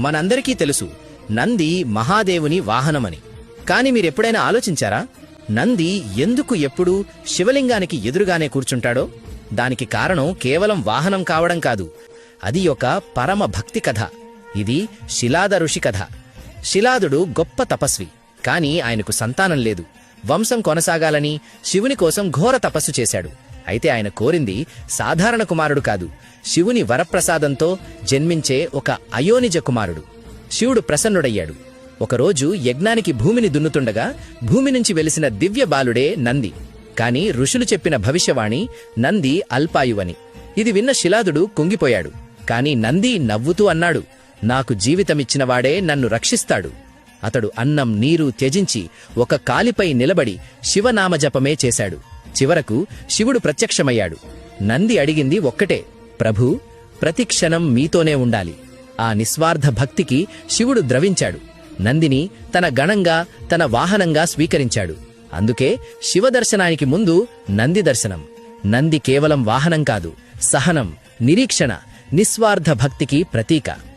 మనందరికీ తెలుసు నంది మహాదేవుని వాహనమని. కాని మీరెప్పుడైనా ఆలోచించారా? నంది ఎందుకు ఎప్పుడూ శివలింగానికి ఎదురుగానే కూర్చుంటాడో? దానికి కారణం కేవలం వాహనం కావడం కాదు. అది ఒక పరమ భక్తి కథ. ఇది శిలాద ఋషి కథ. శిలాదుడు గొప్ప తపస్వి కాని ఆయనకు సంతానం లేదు. వంశం కొనసాగాలని శివుని కోసం ఘోర తపస్సు చేశాడు. అయితే ఆయన కోరింది సాధారణ కుమారుడు కాదు. శివుని వరప్రసాదంతో జన్మించే ఒక అయోనిజ కుమారుడు. శివుడు ప్రసన్నుడయ్యాడు. ఒకరోజు యజ్ఞానికి భూమిని దున్నుతుండగా భూమి నుంచి వెలిసిన దివ్య బాలుడే నంది. కాని ఋషులు చెప్పిన భవిష్యవాణి నంది అల్పాయువని. ఇది విన్న శిలాదుడు కుంగిపోయాడు. కాని నంది నవ్వుతూ అన్నాడు నాకు జీవితమిచ్చినవాడే నన్ను రక్షిస్తాడు. అతడు అన్నం నీరు త్యజించి ఒక కాలిపై నిలబడి శివనామజపమే చేశాడు. చివరకు శివుడు ప్రత్యక్షమయ్యాడు. నంది అడిగింది ఒక్కటే ప్రభూ ప్రతిక్షణం మీతోనే ఉండాలి. ఆ నిస్వార్థ భక్తికి శివుడు ద్రవించాడు. నందిని తన గణంగా తన వాహనంగా స్వీకరించాడు. అందుకే శివదర్శనానికి ముందు నంది దర్శనం. నంది కేవలం వాహనం కాదు సహనం నిరీక్షణ నిస్వార్థ భక్తికి ప్రతీక.